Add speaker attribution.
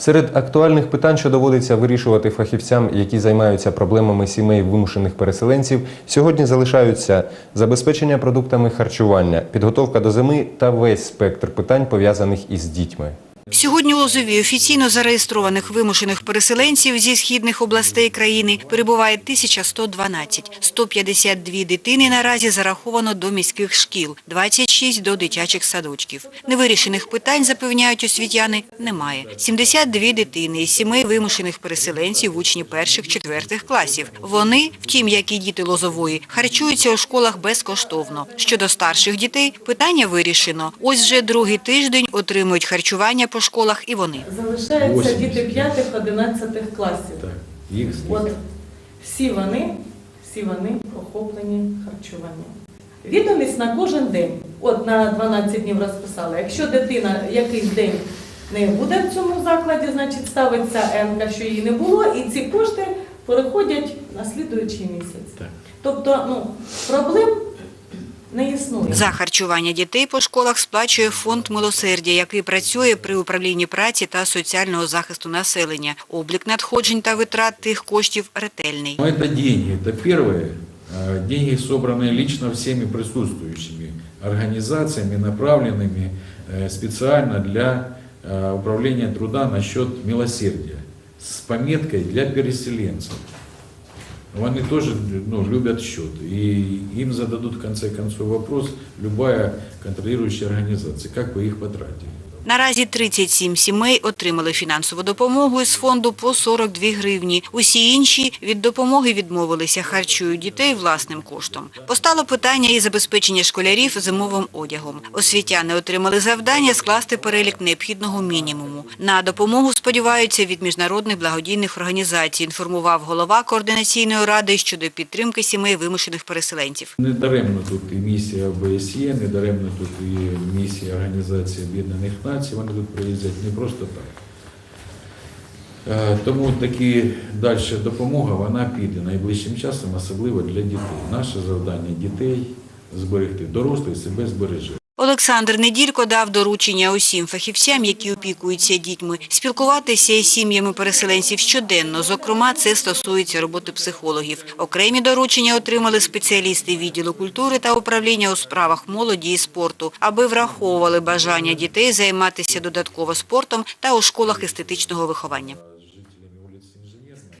Speaker 1: Серед актуальних питань, що доводиться вирішувати фахівцям, які займаються проблемами сімей вимушених переселенців, сьогодні залишаються забезпечення продуктами харчування, підготовка до зими та весь спектр питань пов'язаних із дітьми.
Speaker 2: Сьогодні у Лозові офіційно зареєстрованих вимушених переселенців зі східних областей країни перебуває 1112. 152 дитини наразі зараховано до міських шкіл, 26 до дитячих садочків. Невирішених питань, запевняють освітяни, немає. 72 дитини із сімей вимушених переселенців учні перших-четвертих класів. Вони, втім, як і діти Лозової, харчуються у школах безкоштовно. Щодо старших дітей, питання вирішено. Ось вже другий тиждень отримують харчування по школах і вони.
Speaker 3: Залишаються діти 5-11 класів.
Speaker 4: Так, їх
Speaker 3: От всі вони, всі вони охоплені харчуванням. Відомість на кожен день. От на 12 днів розписали. Якщо дитина якийсь день не буде в цьому закладі, значить ставиться енка, що її не було, і ці кошти переходять на слідуючий місяць.
Speaker 4: Так.
Speaker 3: Тобто, ну, проблем існує.
Speaker 2: За харчування дітей по школах сплачує фонд милосердя, який працює при управлінні праці та соціального захисту населення. Облік надходжень та витрат тих коштів ретельний.
Speaker 4: Ну, это деньги. Это первое. э, Деньги, собранные лично всеми присутствующими организациями, направленными э, специально для э, управления труда насчет милосердия с пометкой для переселенцев. Они тоже ну, любят счет. И им зададут в конце концов вопрос любая контролирующая организация, как вы их потратили.
Speaker 2: Наразі 37 сімей отримали фінансову допомогу із фонду по 42 гривні. Усі інші від допомоги відмовилися, харчують дітей власним коштом. Постало питання і забезпечення школярів зимовим одягом. Освітяни отримали завдання скласти перелік необхідного мінімуму. На допомогу сподіваються від міжнародних благодійних організацій, інформував голова координаційної ради щодо підтримки сімей вимушених переселенців.
Speaker 4: Не даремно тут і місія ОБСЄ, не даремно тут і місія Організації Об'єднаних Націй, вони тут приїздять не просто так. Е, Тому таки далі допомога вона піде найближчим часом, особливо для дітей. Наше завдання дітей зберегти, дорослий себе збереже.
Speaker 2: Олександр Неділько дав доручення усім фахівцям, які опікуються дітьми, спілкуватися із сім'ями переселенців щоденно. Зокрема, це стосується роботи психологів. Окремі доручення отримали спеціалісти відділу культури та управління у справах молоді і спорту, аби враховували бажання дітей займатися додатково спортом та у школах естетичного виховання.